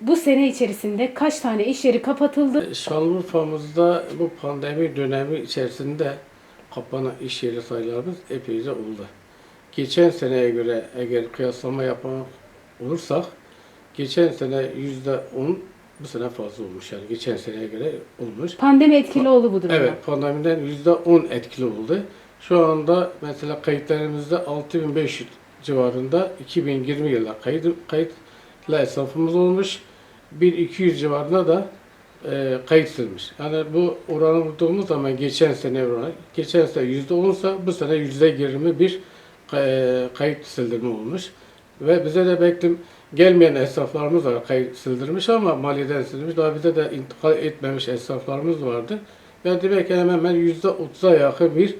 bu sene içerisinde kaç tane iş yeri kapatıldı? Şanlıurfa'mızda bu pandemi dönemi içerisinde kapanan iş yeri sayılarımız epeyce oldu. Geçen seneye göre eğer kıyaslama yapmak olursak geçen sene yüzde on bu sene fazla olmuş yani geçen seneye göre olmuş. Pandemi etkili oldu bu durumda. Evet pandemiden yüzde on etkili oldu. Şu anda mesela kayıtlarımızda 6500 civarında 2020 yılında kayıt, kayıtlı esnafımız olmuş. 1200 civarında da e, kayıtsızmış. Yani bu oranı bulduğumuz zaman geçen sene oranı, geçen sene yüzde onsa bu sene yüzde yirmi bir e, kayıt sildirme olmuş. Ve bize de beklim gelmeyen esnaflarımız var kayıt sildirmiş ama maliyeden sildirmiş. Daha bize de intikal etmemiş esnaflarımız vardı. Yani demek ki hemen hemen yüzde otuza yakın bir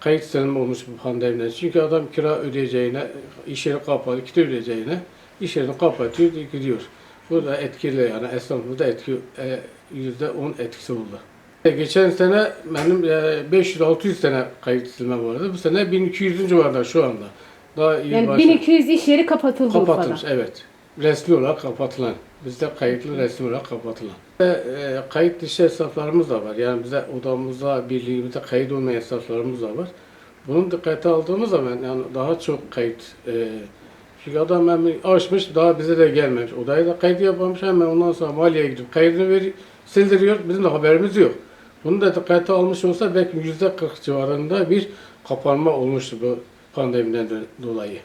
kayıt silme olmuş bu pandemiden. Çünkü adam kira ödeyeceğine, iş yeri kapalı, kira ödeyeceğine iş yerini kapatıyor, gidiyor. Bu da etkili yani esnafımızda etki e, yüzde on etkisi oldu. E, Geçen sene benim e, 500-600 sene kayıt silmem vardı. Bu sene 1200. civarında şu anda. Daha iyi Yani başladı. 1200 iş yeri kapatıldı Kapatılmış Urfa'da. evet. Resmi olarak kapatılan. Bizde kayıtlı resmi olarak kapatılan. Ve, e, kayıt dışı hesaplarımız da var. Yani bize odamızda, birliğimizde kayıt olmayan hesaplarımız da var. Bunu dikkate aldığımız zaman yani daha çok kayıt e, çünkü adam hemen açmış daha bize de gelmemiş. Odayı da kayıt yapmamış hemen ondan sonra maliyeye gidip kaydını veriyor, sildiriyor. Bizim de haberimiz yok. Bunu da dikkate almış olsa belki yüzde 40 civarında bir kapanma olmuştu bu pandemiden dolayı.